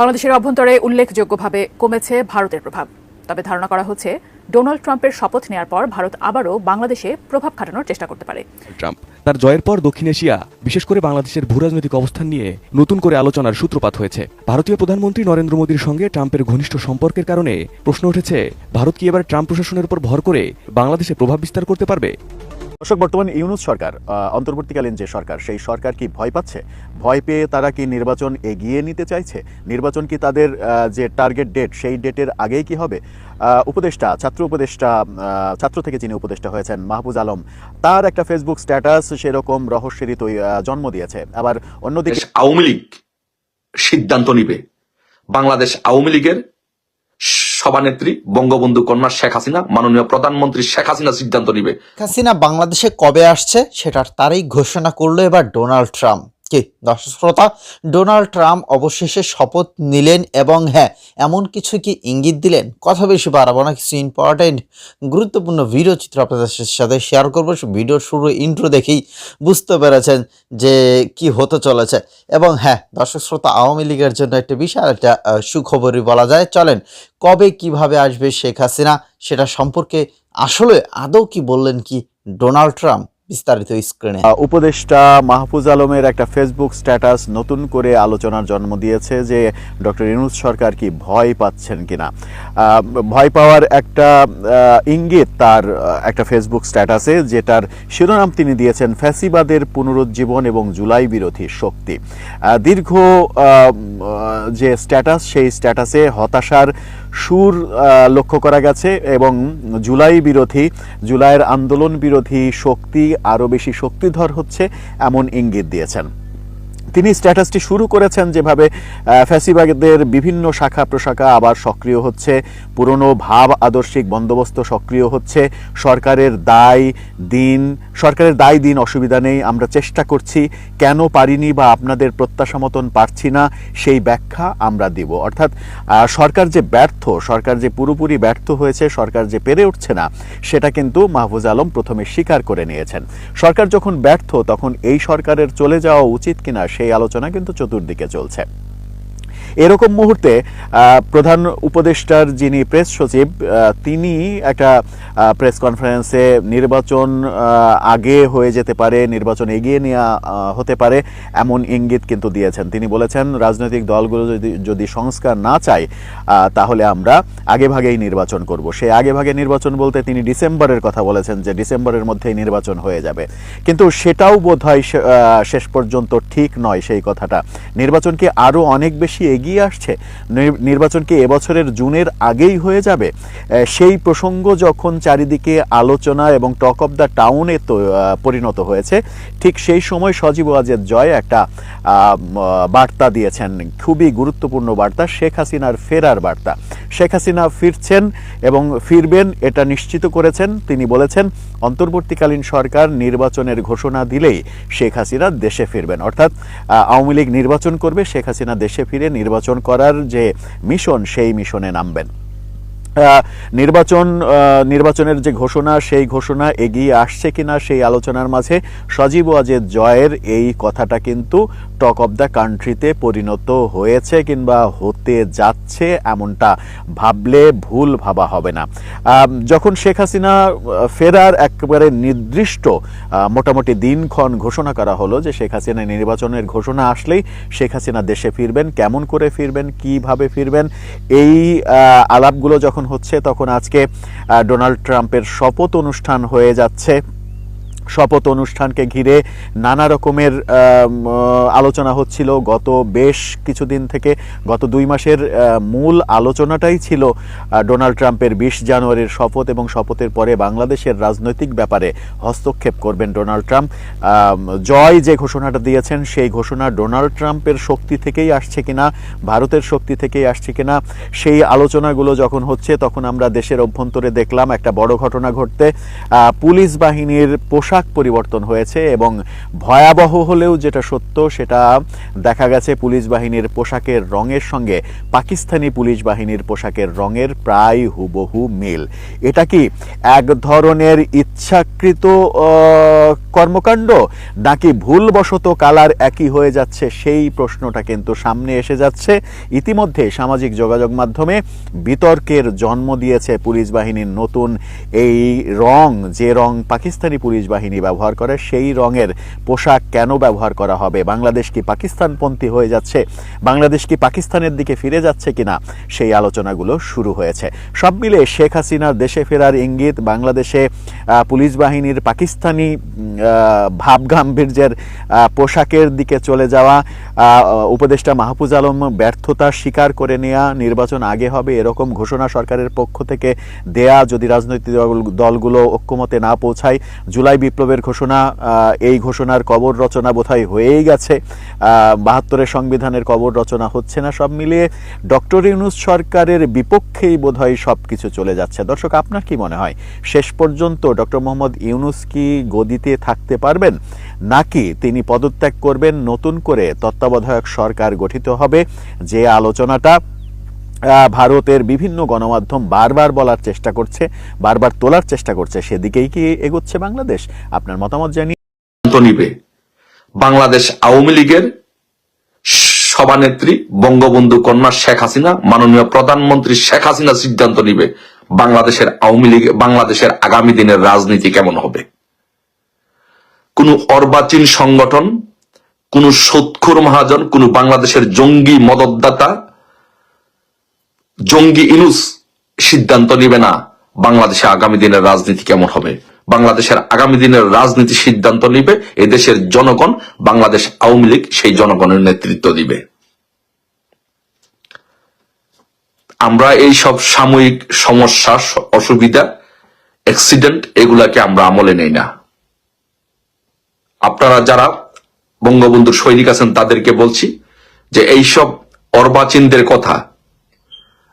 বাংলাদেশের অভ্যন্তরে উল্লেখযোগ্যভাবে কমেছে ভারতের প্রভাব। তবে ধারণা করা হচ্ছে, ডোনাল্ড ট্রাম্পের শপথ নেওয়ার পর ভারত আবারও বাংলাদেশে প্রভাব খাটানোর চেষ্টা করতে পারে। ট্রাম্প, তার জয়ের পর দক্ষিণ এশিয়া, বিশেষ করে বাংলাদেশের ভূরাজনৈতিক অবস্থান নিয়ে নতুন করে আলোচনার সূত্রপাত হয়েছে। ভারতীয় প্রধানমন্ত্রী নরেন্দ্র মোদীর সঙ্গে ট্রাম্পের ঘনিষ্ঠ সম্পর্কের কারণে প্রশ্ন উঠেছে, ভারত কি এবার ট্রাম্প প্রশাসনের উপর ভর করে বাংলাদেশে প্রভাব বিস্তার করতে পারবে? দর্শক, বর্তমান ইউনুস সরকার অন্তর্বর্তীকালীন যে সরকার, সেই সরকার কি ভয় পাচ্ছে? ভয় পেয়ে তারা কি নির্বাচন এগিয়ে নিতে চাইছে? নির্বাচন কি তাদের যে টার্গেট ডেট সেই ডেটের আগেই কি হবে? উপদেষ্টা, ছাত্র উপদেষ্টা ছাত্র থেকে যিনি উপদেষ্টা হয়েছেন মাহবুজ আলম, তার একটা ফেসবুক স্ট্যাটাস সেরকম রহস্যেরই জন্ম দিয়েছে। আবার অন্যদিকে আওয়ামী লীগ সিদ্ধান্ত নিবে। বাংলাদেশ আওয়ামী লীগের সভানেত্রী বঙ্গবন্ধু কন্যা শেখ হাসিনা, মাননীয় প্রধানমন্ত্রী শেখ হাসিনা সিদ্ধান্ত নিবে। হাসিনা বাংলাদেশে কবে আসছে, সেটার তারই ঘোষণা করল এবার ডোনাল্ড ট্রাম্প। কি? দর্শক শ্রোতা, ডোনাল্ড ট্রাম্প অবশেষে শপথ নিলেন এবং হ্যাঁ এমন কিছু কি ইঙ্গিত দিলেন? কথা বেশি বাড়াবো না, কিছু ইম্পর্টেন্ট গুরুত্বপূর্ণ ভিডিও চিত্র আপনাদের সাথে শেয়ার করব। ভিডিও শুরু ইন্ট্রো দেখেই বুঝতে পেরেছেন যে কি হতে চলেছে। এবং হ্যাঁ দর্শক শ্রোতা, আওয়ামী লীগের জন্য একটা বিশাল একটা সুখবরই বলা যায়। চলেন, কবে কীভাবে আসবে শেখ হাসিনা? সেটা সম্পর্কে আসলে আদৌ কি বললেন কি ডোনাল্ড ট্রাম্প? বিস্তারিত স্ক্রিনে উপদেষ্টা মাহফুজ আলমের একটা ফেসবুক স্ট্যাটাস নতুন করে আলোচনার জন্ম দিয়েছে যে ডক্টর ইউনুস সরকার কি ভয় পাচ্ছেন কিনা। ভয় পাওয়ার একটা ইঙ্গিত তার একটা ফেসবুক স্ট্যাটাসে যেটার শিরোনাম তিনি দিয়েছেন ফ্যাসিবাদের পুনরুজ্জীবন এবং জুলাই বিরোধী শক্তি। দীর্ঘ যে স্ট্যাটাস সেই স্ট্যাটাসে হতাশার সুর লক্ষ্য করা গেছে এবং জুলাই বিরোধী, জুলাইয়ের আন্দোলন বিরোধী শক্তি আরও বেশি শক্তিধর হচ্ছে এমন ইঙ্গিত দিয়েছেন। তিনি স্ট্যাটাসটি শুরু করেছেন যেভাবে আহ, ফ্যাসিবাদের বিভিন্ন শাখা প্রশাখা আবার সক্রিয় হচ্ছে পুরনো ভাব আদর্শিক বন্দোবস্ত সক্রিয় হচ্ছে সরকারের দায় দিন সরকারের দায় দিন অসুবিধা নেই আমরা চেষ্টা করছি কেন পারিনি বা আপনাদের প্রত্যাশা মতন পারছি না সেই ব্যাখ্যা আমরা দিব। অর্থাৎ সরকার যে ব্যর্থ সরকার যে পুরোপুরি ব্যর্থ হয়েছে সরকার যে পেরে উঠছে না সেটা কিন্তু মাহফুজ আলম প্রথমে স্বীকার করে নিয়েছেন। সরকার যখন ব্যর্থ তখন এই সরকারের চলে যাওয়া উচিত কিনা সেই আলোচনা কিন্তু চতুর্দিকে চলছে। এরকম মুহূর্তে প্রধান উপদেষ্টার যিনি প্রেস সচিব তিনি একটা প্রেস কনফারেন্সে নির্বাচন আগে হয়ে যেতে পারে, নির্বাচন এগিয়ে নেওয়া হতে পারে এমন ইঙ্গিত কিন্তু দিয়েছেন। তিনি বলেছেন, রাজনৈতিক দলগুলো যদি যদি সংস্কার না চায় তাহলে আমরা আগে ভাগেই নির্বাচন করব। সেই আগে ভাগে নির্বাচন বলতে তিনি ডিসেম্বরের কথা বলেছেন যে ডিসেম্বরের মধ্যেই নির্বাচন হয়ে যাবে। কিন্তু সেটাও বোধ হয় শেষ পর্যন্ত ঠিক নয় সেই কথাটা। নির্বাচনকে আরও অনেক বেশি এগিয়ে আসছে। নির- নির্বাচন কি এবছরের জুনের আগেই হয়ে যাবে? সেই প্রসঙ্গ যখন চারিদিকে আলোচনা এবং টক অফ দ্য টাউনে পরিণত হয়েছে, ঠিক সেই সময় সজীব ওয়াজেদ জয় একটা বার্তা দিয়েছেন। খুবই গুরুত্বপূর্ণ বার্তা, শেখ হাসিনার ফেরার বার্তা। শেখ হাসিনা ফিরছেন এবং ফিরবেন, এটা নিশ্চিত করেছেন। তিনি বলেছেন, অন্তর্বর্তীকালীন সরকার নির্বাচনের ঘোষণা দিলেই শেখ হাসিনা দেশে ফিরবেন। অর্থাৎ আওয়ামী লীগ নির্বাচন করবে, শেখ হাসিনা দেশে ফিরে নির্বাচন করার যে মিশন সেই মিশনে নামবেন। নির্বাচন নির্বাচনের যে ঘোষণা, সেই ঘোষণা এগিয়ে আসছে কিনা সেই আলোচনার মাঝে সজীব ওয়াজেদ জয়ের এই কথাটা কিন্তু টক অফ দ্য কান্ট্রিতে পরিণত হয়েছে কিংবা হতে যাচ্ছে এমনটা ভাবলে ভুল ভাবা হবে না। যখন শেখ হাসিনা ফেরার একেবারে নির্দিষ্ট মোটামুটি দিনক্ষণ ঘোষণা করা হলো যে শেখ হাসিনা নির্বাচনের ঘোষণা আসলেই শেখ হাসিনা দেশে ফিরবেন, কেমন করে ফিরবেন, কীভাবে ফিরবেন, এই আলাপগুলো যখন হচ্ছে তখন আজকে ডোনাল্ড ট্রাম্পের শপথ অনুষ্ঠান হয়ে যাচ্ছে। শপথ অনুষ্ঠানকে ঘিরে নানা রকমের আলোচনা হচ্ছিল। গত বেশ কিছুদিন থেকে, গত দুই মাসের মূল আলোচনাটাই ছিল ডোনাল্ড ট্রাম্পের বিশ জানুয়ারির শপথ এবং শপথের পরে বাংলাদেশের রাজনৈতিক ব্যাপারে হস্তক্ষেপ করবেন ডোনাল্ড ট্রাম্প। জয় যে ঘোষণাটা দিয়েছেন, সেই ঘোষণা ডোনাল্ড ট্রাম্পের শক্তি থেকেই আসছে কিনা, ভারতের শক্তি থেকেই আসছে কিনা, সেই আলোচনাগুলো যখন হচ্ছে, তখন আমরা দেশের অভ্যন্তরে দেখলাম একটা বড় ঘটনা ঘটতে পুলিশ বাহিনীর পোশাক পোশাক পরিবর্তন হয়েছে এবং ভয়াবহ হলেও যেটা সত্য, সেটা দেখা গেছে পুলিশ বাহিনীর পোশাকের রঙের সঙ্গে। পাকিস্তানি পুলিশ বাহিনীর পোশাকের রঙের প্রায় হুবহু মিল। এটা কি এক ধরনের ইচ্ছাকৃত কর্মকাণ্ড, নাকি ভুলবশত কালার একই হয়ে যাচ্ছে? সেই প্রশ্নটা কিন্তু সামনে এসে যাচ্ছে। ইতিমধ্যে সামাজিক যোগাযোগ মাধ্যমে বিতর্কের জন্ম দিয়েছে পুলিশ বাহিনীর নতুন এই রং, যে রং পাকিস্তানি পুলিশ বাহিনী ব্যবহার করে, সেই রঙের পোশাক কেন ব্যবহার করা হবে? বাংলাদেশ কি পাকিস্তানপন্থী হয়ে যাচ্ছে? বাংলাদেশ কি পাকিস্তানের দিকে ফিরে যাচ্ছে কিনা? সেই আলোচনাগুলো শুরু হয়েছে। সব মিলে শেখ হাসিনার দেশে ফেরার ইঙ্গিত, বাংলাদেশে পুলিশ বাহিনীর পাকিস্তানি ভাবগাম্ভীর্যের পোশাকের দিকে চলে যাওয়া উপদেষ্টা মাহফুজ আলম ব্যর্থতা স্বীকার করে নেওয়া নির্বাচন আগে হবে এরকম ঘোষণা সরকারের পক্ষ থেকে দেয়া, যদি রাজনৈতিক দল- দলগুলো ঐক্যমতে না পৌঁছায়, জুলাই বিপ্লবের ঘোষণা এই ঘোষণার কবর রচনা বোধহয় হয়েই গেছে। বাহাত্তরের সংবিধানের কবর রচনা হচ্ছে না, সব মিলিয়ে ডক্টর ইউনুস সরকারের বিপক্ষেই বোধহয় সব কিছু চলে যাচ্ছে। দর্শক, আপনার কি মনে হয়, শেষ পর্যন্ত ডক্টর মোহাম্মদ ইউনুস কি গদিতে থাকতে পারবেন? নাকি তিনি পদত্যাগ করবেন? নতুন করে তত্ত্বাবধায়ক সরকার গঠিত হবে? যে আলোচনাটা ভারতের বিভিন্ন গণমাধ্যম বারবার বলার চেষ্টা করছে, বারবার তোলার চেষ্টা করছে, সেদিকেই কি এগোচ্ছে বাংলাদেশ? আপনার মতামত জানিয়ে নিবে। বাংলাদেশ আওয়ামী লীগের সভানেত্রী, বঙ্গবন্ধু কন্যা শেখ হাসিনা, মাননীয় প্রধানমন্ত্রী শেখ হাসিনা সিদ্ধান্ত নিবে বাংলাদেশের আওয়ামী লীগ, বাংলাদেশের আগামী দিনের রাজনীতি কেমন হবে। কোন অর্বাচীন সংগঠন, কোন সৎখুর মহাজন, কোন বাংলাদেশের জঙ্গি মদতদাতা জঙ্গি ইনুস সিদ্ধান্ত নিবে না বাংলাদেশে আগামী দিনের রাজনীতি কেমন হবে। বাংলাদেশের আগামী দিনের রাজনীতি সিদ্ধান্ত নিবে, এদেশের জনগণ, বাংলাদেশ আওয়ামী লীগ সেই জনগণের নেতৃত্ব দিবে। আমরা এই সব সাময়িক সমস্যা, অসুবিধা অ্যাক্সিডেন্ট এগুলাকে আমরা আমলে নেই না। আপনারা যারা বঙ্গবন্ধুর সৈনিক আছেন, তাদেরকে বলছি যে এইসব অর্বাচীনদের কথা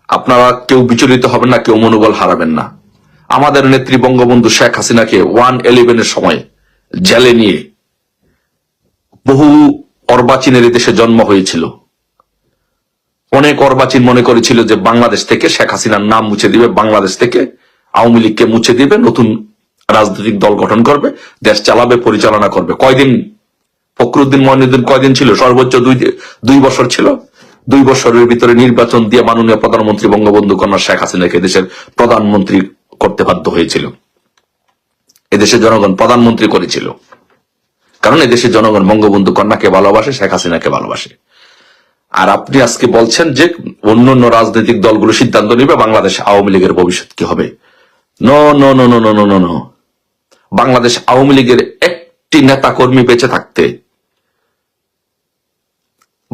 আপনারা কেউ বিচলিত হবেন না, কেউ মনোবল হারাবেন না। আমাদের নেত্রী বঙ্গবন্ধু শেখ হাসিনাকে ওয়ান ইলেভেনের সময় জেলে নিয়ে বহু অর্বাচীনের দেশে জন্ম হয়েছিল। অনেক অর্বাচীন মনে করেছিল যে বাংলাদেশ থেকে শেখ হাসিনার নাম মুছে দিবে, বাংলাদেশ থেকে আওয়ামী লীগকে মুছে দিবে, নতুন রাজনৈতিক দল গঠন করবে, দেশ চালাবে, পরিচালনা করবে। কয়দিন? ফখরুদ্দিন মহিনুদ্দিন কয়দিন ছিল? সর্বোচ্চ দুই দুই বছর ছিল। দুই বছরের ভিতরে নির্বাচন দিয়ে মাননীয় প্রধানমন্ত্রী বঙ্গবন্ধু কন্যা শেখ হাসিনাকে দেশের প্রধানমন্ত্রী করতে বাধ্য হয়েছিল। এদেশের জনগণ প্রধানমন্ত্রী করেছিল। কারণ এদেশের জনগণ বঙ্গবন্ধু কন্যাকে ভালোবাসে, শেখ হাসিনাকে ভালোবাসে। আর আপনি আজকে বলছেন যে অন্য অন্য রাজনৈতিক দলগুলো সিদ্ধান্ত নিবে, বাংলাদেশ আওয়ামী লীগের ভবিষ্যৎ কি হবে? ন, no no no no no no Bangladesh Awami লীগের একটি নেতা কর্মী বেঁচে থাকতে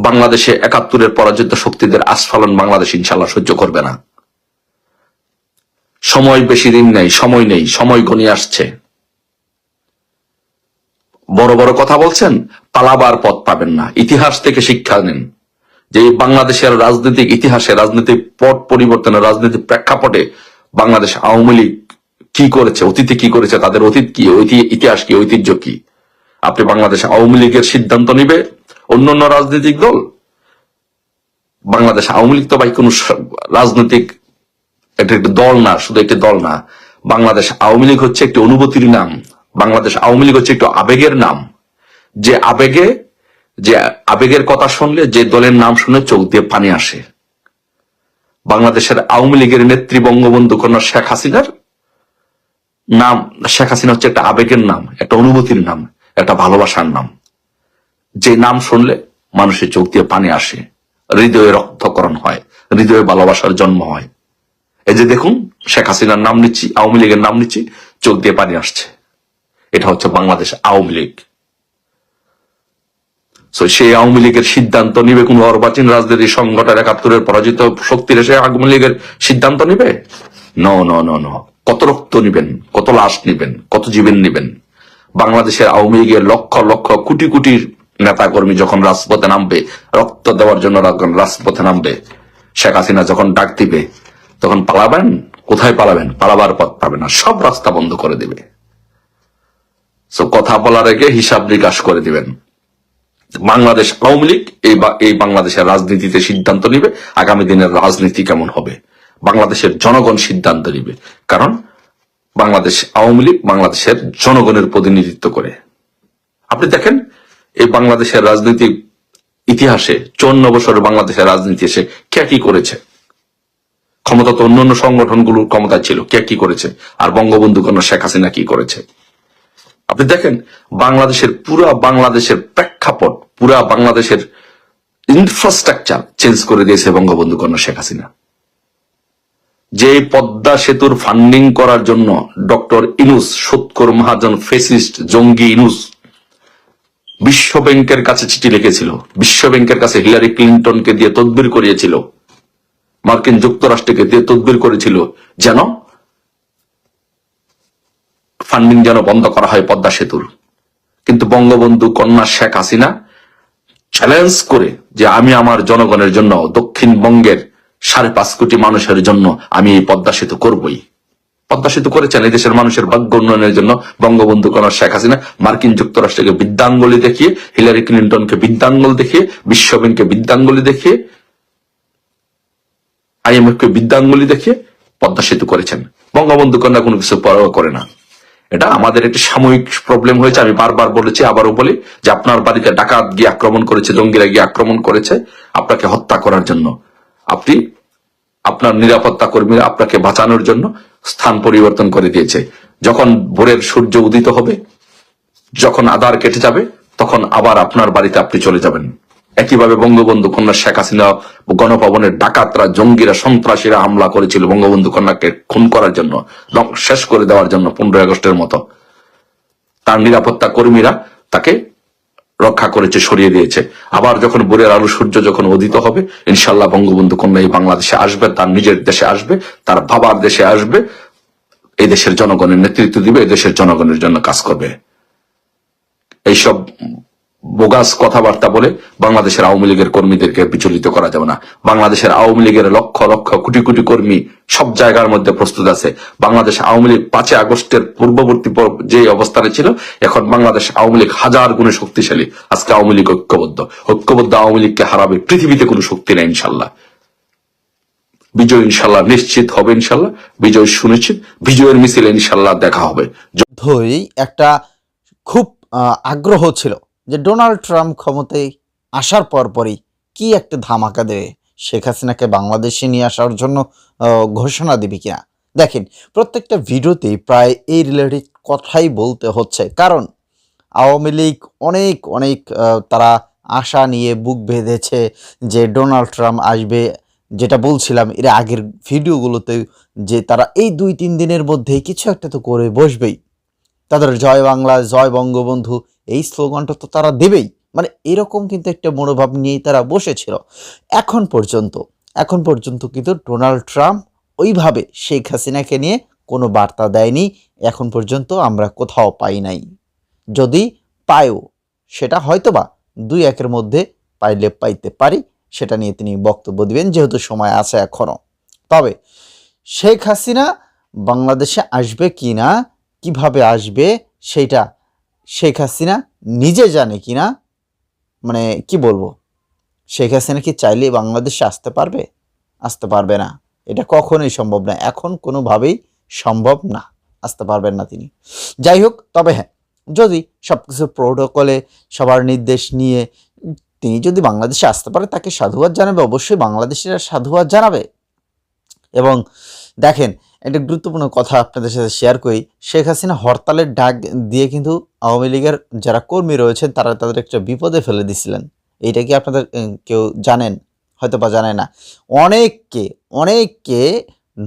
বাংলাদেশে একাত্তরের পরাজিত শক্তিদের আস্ফালন বাংলাদেশ ইনশাল্লাহ সহ্য করবে না। সময় বেশি দিন নেই, সময় নেই, সময় গনিয়ে আসছে। বড় বড় কথা বলছেন, পালাবার পথ পাবেন না। ইতিহাস থেকে শিক্ষা নিন। যে বাংলাদেশের রাজনৈতিক ইতিহাসে রাজনৈতিক পট পরিবর্তনের রাজনৈতিক প্রেক্ষাপটে বাংলাদেশ আওয়ামী লীগ কি করেছে, অতীতে কি করেছে, তাদের অতীত কি ইতিহাস কি, ঐতিহ্য কি? আপনি বাংলাদেশ আওয়ামী লীগের সিদ্ধান্ত নিবে অন্য অন্য রাজনৈতিক দল, বাংলাদেশ আওয়ামী লীগ তো ভাই কোন রাজনৈতিক এটা একটি দল না, শুধু একটি দল না। বাংলাদেশ আওয়ামী লীগ হচ্ছে একটি অনুভূতির নাম। বাংলাদেশ আওয়ামী লীগ হচ্ছে একটু আবেগের নাম। যে আবেগে, যে আবেগের কথা শুনলে যে দলের নাম শুনে চোখ দিয়ে পানি আসে। বাংলাদেশের আওয়ামী লীগের নেত্রী বঙ্গবন্ধু কন্যা শেখ হাসিনার নাম, শেখ হাসিনা হচ্ছে একটা আবেগের নাম, একটা অনুভূতির নাম। একটা ভালোবাসার নাম। যে নাম শুনলে মানুষের চোখ দিয়ে পানি আসে, হৃদয়ে রক্তকরণ হয়, হৃদয়ে ভালোবাসার জন্ম হয়। এই যে দেখুন, শেখ হাসিনার নাম নিচ্ছি, আওয়ামী লীগের নাম নিচ্ছি, চোখ দিয়ে পানি আসছে। এটা হচ্ছে বাংলাদেশ আওয়ামী লীগ। সেই আওয়ামী লীগের সিদ্ধান্ত নিবে কোন অর্বাচীন রাজনৈতিক সংগঠন একাত্তরের পরাজিত শক্তির এসে আওয়ামী লীগের সিদ্ধান্ত নিবে? ন ন কত রক্ত নিবেন, কত লাশ নিবেন, কত জীবন নিবেন? বাংলাদেশের আওয়ামী লীগের লক্ষ লক্ষ কোটি কোটি নেতা কর্মী যখন রাজপথে নামবে, রক্ত দেওয়ার জন্য রাজপথে নামবে, শেখ হাসিনা যখন ডাক দিবে, তখন পালাবেন? কোথায় পালাবেন? পালাবার পথ পাবে না, সব রাস্তা বন্ধ করে দিবে। কথা বলার আগে হিসাব নিকাশ করে দিবেন। বাংলাদেশ আওয়ামী লীগ এই এই বাংলাদেশের রাজনীতিতে সিদ্ধান্ত নিবে, আগামী দিনের রাজনীতি কেমন হবে? বাংলাদেশের জনগণ সিদ্ধান্ত নিবে। কারণ বাংলাদেশ আওয়ামী লীগ বাংলাদেশের জনগণের প্রতিনিধিত্ব করে। আপনি দেখেন, এই বাংলাদেশের রাজনীতি ইতিহাসে চৌন্ন বছরের বাংলাদেশের রাজনীতি এসে কে কি করেছে? ক্ষমতা তো অন্যান্য সংগঠনগুলোর ক্ষমতা ছিল, কে কি করেছে? আর বঙ্গবন্ধু কন্যা শেখ হাসিনা কি করেছে? আপনি দেখেন, বাংলাদেশের পুরা বাংলাদেশের প্রেক্ষাপট, পুরা বাংলাদেশের ইনফ্রাস্ট্রাকচার চেঞ্জ করে দিয়েছে বঙ্গবন্ধু কন্যা শেখ হাসিনা। যে পদ্মা সেতুর ফান্ডিং করার জন্য ডক্টর ইনুস সৎকর মহাজন ফেসিস্ট জঙ্গি ইনুস বিশ্ব ব্যাংকের কাছে চিঠি লিখেছিল। বিশ্ব ব্যাংকের কাছে হিলারি ক্লিন্টনকে দিয়ে তদবির করিয়েছিল। মার্কিন যুক্তরাষ্ট্রকে দিয়ে তদবির করেছিল যেন ফান্ডিং যেন বন্ধ করা হয় পদ্মা সেতুর। কিন্তু বঙ্গবন্ধু কন্যা শেখ হাসিনা চ্যালেঞ্জ করে যে আমি আমার জনগণের জন্য দক্ষিণবঙ্গের সাড়ে পাঁচ কোটি মানুষের জন্য আমি এই পদ্মা সেতু করবই। পদ্মা সেতু করেছেন এই দেশের মানুষের ভাগ্য উন্নয়নের জন্য বঙ্গবন্ধু কন্যা শেখ হাসিনা, মার্কিন যুক্তরাষ্ট্রকে বিদ্যাঙ্গলি দেখিয়ে, হিলারি ক্লিন্টনকে বিদ্যাঙ্গল দেখিয়ে, বিশ্ব ব্যাংককে বিদ্যাঙ্গলি দেখিয়ে আইএমএফ কে বিদ্যাঙ্গুলি দেখে পদ্মা সেতু করেছেন। বঙ্গবন্ধু কন্যা কোনো কিছু পরোয়া করে না। এটা আমাদের একটি সাময়িক প্রবলেম হয়েছে, আমি বারবার বলেছি, আবারও বলি, যে আপনার বাড়িতে ডাকাত গিয়ে আক্রমণ করেছে, জঙ্গিরা গিয়ে আক্রমণ করেছে, আপনাকে হত্যা করার জন্য। আপনি আপনার নিরাপত্তা কর্মীরা আপনাকে বাঁচানোর জন্য স্থান পরিবর্তন করে দিয়েছে। যখন ভোরের সূর্য উদিত হবে, যখন আধার কেটে যাবে, তখন আবার আপনার বাড়িতে আপনি চলে যাবেন। একইভাবে বঙ্গবন্ধু কন্যা শেখ হাসিনা গণভবনের ডাকাতরা, জঙ্গিরা, সন্ত্রাসীরা হামলা করেছিল বঙ্গবন্ধু কন্যাকে খুন করার জন্য শেষ করে দেওয়ার জন্য পনেরোই আগস্টের মতো। তার নিরাপত্তা কর্মীরা তাকে রক্ষা করেছে, সরিয়ে দিয়েছে। আবার যখন বোরের আলো সূর্য যখন উদিত হবে ইনশাল্লাহ বঙ্গবন্ধু কন্যা এই বাংলাদেশে আসবে, তার নিজের দেশে আসবে, তার বাবার দেশে আসবে। এই দেশের জনগণের নেতৃত্ব দিবে, এই দেশের জনগণের জন্য কাজ করবে। এইসব বোগাস কথাবার্তা বলে বাংলাদেশের আওয়ামী লীগের কর্মীদেরকে বিচলিত করা যাবে না। বাংলাদেশের আওয়ামী লীগের লক্ষ লক্ষ কোটি কোটি কর্মী সব জায়গার মধ্যে প্রস্তুত আছে। বাংলাদেশ আওয়ামী লীগ পাঁচই আগস্টের পূর্ববর্তী যে অবস্থানে ছিল, এখন বাংলাদেশ আওয়ামী লীগ হাজার গুণে শক্তিশালী। আজকে আওয়ামী লীগ ঐক্যবদ্ধ। ঐক্যবদ্ধ আওয়ামী লীগকে হারাবে পৃথিবীতে কোনো শক্তি নেই ইনশাল্লাহ বিজয় ইনশাল্লাহ নিশ্চিত হবে ইনশাল্লাহ বিজয় সুনিশ্চিত, বিজয়ের মিছিল ইনশাল্লাহ দেখা হবে। একটা খুব আগ্রহ ছিল। যে ডোনাল্ড ট্রাম্প ক্ষমতায় আসার পরপরই কি একটা ধামাকা দেবে? শেখ হাসিনাকে বাংলাদেশে নিয়ে আসার জন্য ঘোষণা দিবে কিনা? দেখেন, প্রত্যেকটা ভিডিওতেই প্রায় এই রিলেটেড কথাই বলতে হচ্ছে। কারণ, আওয়ামী লীগ অনেক অনেক তারা আশা নিয়ে বুক বেঁধেছে যে ডোনাল্ড ট্রাম্প আসবে। যেটা বলছিলাম, এর আগের ভিডিওগুলোতে যে তারা এই দুই তিন দিনের মধ্যেই কিছু একটা তো করে বসবেই। তাদের জয় বাংলা, জয় বঙ্গবন্ধু এই স্লোগানটা তো তারা দেবেই। মানে এরকম কিন্তু একটা মনোভাব নিয়েই তারা বসেছিল। এখন পর্যন্ত এখন পর্যন্ত কিন্তু ডোনাল্ড ট্রাম্প ওইভাবে শেখ হাসিনাকে নিয়ে কোনো বার্তা দেয়নি। এখন পর্যন্ত আমরা কোথাও পাই নাই। যদি পায়ও, সেটা হয়তোবা দুই একের মধ্যে পাইলে পাইতে পারি, সেটা নিয়ে তিনি বক্তব্য দিবেন, যেহেতু সময় আছে এখনও তবে শেখ হাসিনা বাংলাদেশে আসবে কি না, কীভাবে আসবে সেইটা শেখ হাসিনা নিজে জানে কি না? মানে কি বলব? শেখ হাসিনা কি চাইলে বাংলাদেশে আসতে পারবে? আসতে পারবে না। এটা কখনোই সম্ভব না। এখন কোনোভাবেই সম্ভব না। আসতে পারবেন না তিনি। যাই হোক, তবে হ্যাঁ যদি সব কিছু প্রোটোকলে সবার নির্দেশ নিয়ে তিনি যদি বাংলাদেশে আসতে পারে, তাকে সাধুবাদ জানাবে। অবশ্যই বাংলাদেশিরা সাধুবাদ জানাবে। এবং দেখেন একটা গুরুত্বপূর্ণ কথা আপনাদের সাথে শেয়ার করি। শেখ হাসিনা হরতালের ডাক দিয়ে কিন্তু আওয়ামী লীগের যারা কর্মী রয়েছেন, তারা তাদের একটা বিপদে ফেলে দিছিলেন। এইটা কি আপনাদের কেউ জানেন? হয়তো বা জানে না। অনেককে অনেককে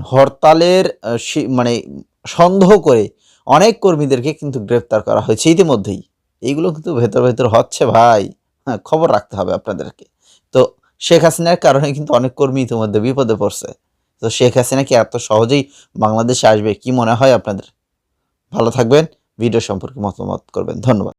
হরতালের মানে সন্দেহ করে অনেক কর্মীদেরকে কিন্তু গ্রেপ্তার করা হয়েছে ইতিমধ্যেই। এইগুলো কিন্তু ভেতর ভেতর হচ্ছে ভাই। হ্যাঁ খবর রাখতে হবে আপনাদেরকে। তো শেখ হাসিনার কারণে কিন্তু অনেক কর্মী ইতিমধ্যে বিপদে পড়ছে। তো শেখ হাসিনা কি এত সহজেই বাংলাদেশে আসবে? কি মনে হয় আপনাদের? ভালো থাকবেন। ভিডিও সম্পর্কে মতামত করবেন। ধন্যবাদ।